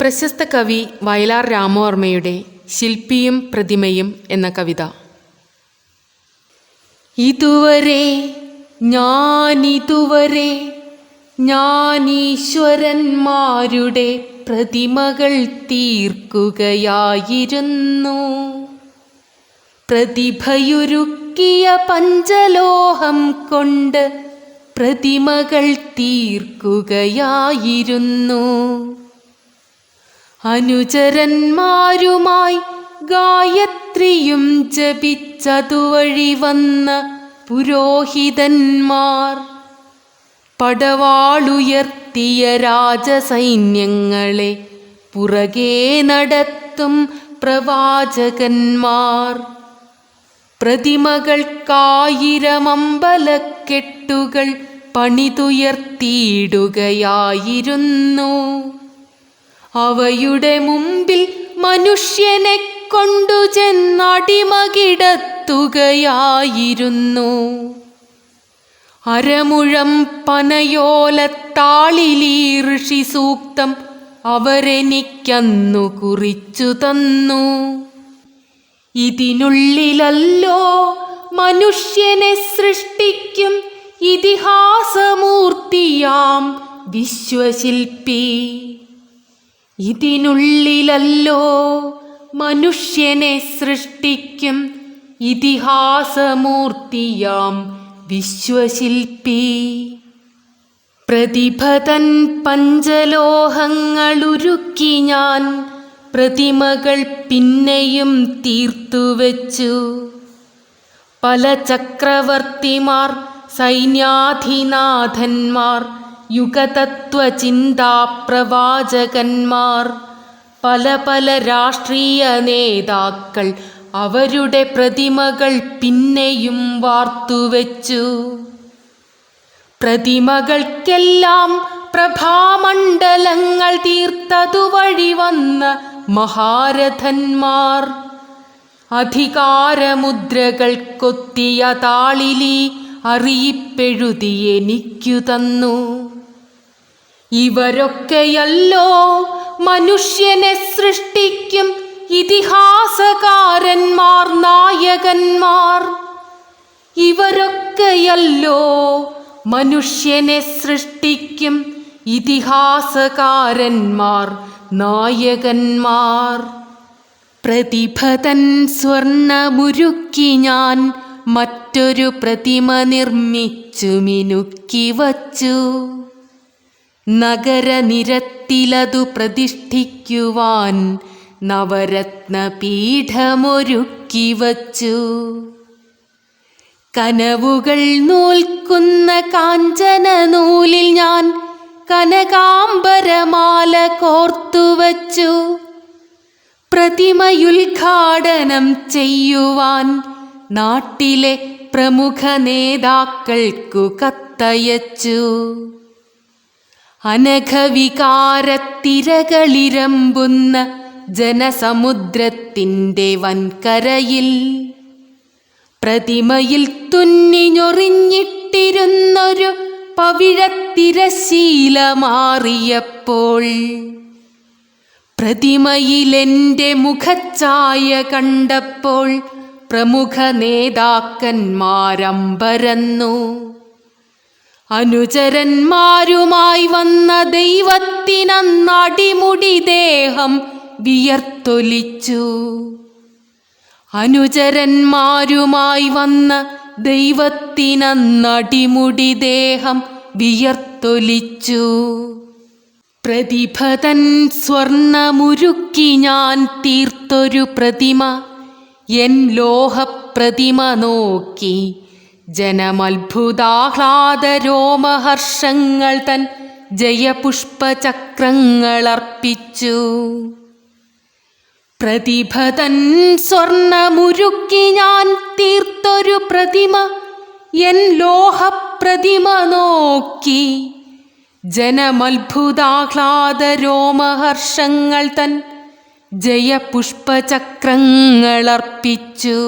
പ്രശസ്ത കവി വയലാർ രാമവർമ്മയുടെ ശില്പിയും പ്രതിമയും എന്ന കവിത. ഇതുവരെ ഞാനിതുവരെ ഞാനീശ്വരന്മാരുടെ പ്രതിമകൾ തീർക്കുകയായിരുന്നു. പ്രതിഭയുരുക്കിയ പഞ്ചലോഹം കൊണ്ട് പ്രതിമകൾ തീർക്കുകയായിരുന്നു. അനുചരന്മാരുമായി ഗായത്രിയും ജപിച്ചതുവഴി വന്ന പുരോഹിതന്മാർ. പടവാളുയർത്തിയ രാജസൈന്യങ്ങളെ പുറകെ നടത്തും പ്രവാചകന്മാർ. പ്രതിമകൾക്കായിരമമ്പലക്കെട്ടുകൾ പണിതുയർത്തിയിടുകയായിരുന്നു. അവയുടെ മുമ്പിൽ മനുഷ്യനെ കൊണ്ടു ചെന്നടിമകിടത്തുകയായിരുന്നു. അരമുഴം പനയോലത്താളിലീ ഋഷി സൂക്തം അവരെനിക്കന്നു കുറിച്ചു തന്നു. ഇതിനുള്ളിലല്ലോ മനുഷ്യനെ സൃഷ്ടിക്കും ഇതിഹാസമൂർത്തിയാം വിശ്വശില്പി. ഇതിനുള്ളിലല്ലോ മനുഷ്യനെ സൃഷ്ടിക്കും ഇതിഹാസമൂർത്തിയാം വിശ്വശില്പി. പ്രതിഭതൻ പഞ്ചലോഹങ്ങളുരുക്കി ഞാൻ പ്രതിമകൾ പിന്നെയും തീർത്തുവച്ചു. പല ചക്രവർത്തിമാർ സൈന്യാധിനാഥന്മാർ യുഗതത്വചിന്താപ്രവാചകന്മാർ. പല പല രാഷ്ട്രീയ നേതാക്കൾ അവരുടെ പ്രതിമകൾ പിന്നെയും വാർത്തുവെച്ചു. പ്രതിമകൾക്കെല്ലാം പ്രഭാമണ്ഡലങ്ങൾ തീർത്തതു വഴി വന്ന മഹാരഥന്മാർ. അധികാരമുദ്രകൾ കൊത്തിയ താളിലി അറിയിപ്പെഴുതി എനിക്കു തന്നു. ഇവരൊക്കെയല്ലോ മനുഷ്യനെ സൃഷ്ടിക്കും ഇതിഹാസകാരന്മാർ നായകന്മാർ. ഇവരൊക്കെയല്ലോ മനുഷ്യനെ സൃഷ്ടിക്കും ഇതിഹാസകാരന്മാർ നായകന്മാർ. പ്രതിഭതൻ സ്വർണമുരുക്കി ഞാൻ മറ്റൊരു പ്രതിമ നിർമ്മിച്ചു മിനുക്കി വച്ചു. നഗരനിരത്തിലതു പ്രതിഷ്ഠിക്കുവാൻ നവരത്ന പീഠമൊരുക്കി വച്ചു കനവുകൾ നൂൽക്കുന്ന കാഞ്ചന നൂലിൽ ഞാൻ കനകാംബരമാല കോർത്തുവച്ചു. പ്രതിമയുദ്ഘാടനം ചെയ്യുവാൻ നാട്ടിലെ പ്രമുഖ നേതാക്കൾക്കു കത്തയച്ചു. അനഘവികാരത്തിരകളിരമ്പുന്ന ജനസമുദ്രത്തിന്റെ വൻകരയിൽ പ്രതിമയിൽ തുന്നിഞ്ഞൊറിഞ്ഞിട്ടിരുന്നൊരു പവിഴത്തിരശീല മാറിയപ്പോൾ പ്രതിമയിലെന്റെ മുഖച്ഛായ കണ്ടപ്പോൾ പ്രമുഖ നേതാക്കന്മാരമ്പരന്നു. അനുചരന്മാരുമായി വന്ന ദൈവത്തിനന്നടിമുടി ദേഹം വിയർത്തൊലിച്ചു. അനുചരന്മാരുമായി വന്ന ദൈവത്തിനന്നടിമുടി ദേഹം വിയർത്തൊലിച്ചു. പ്രതിഭതൻ സ്വർണമുരുക്കി ഞാൻ തീർത്തൊരു പ്രതിമ എൻ ലോഹപ്രതിമ നോക്കി ജനമത്ഭുതാഹ്ലാദ രോമഹർഷങ്ങൾ തൻ ജയപുഷ്പചക്രങ്ങളർപ്പിച്ചു. പ്രതിഭതൻ സ്വർണമുരുക്കി ഞാൻ തീർത്തൊരു പ്രതിമ എൻ ലോഹപ്രതിമ നോക്കി. ജനമത്ഭുതാഹ്ലാദ രോമഹർഷങ്ങൾ തൻ ജയപുഷ്പചക്രങ്ങളർപ്പിച്ചു.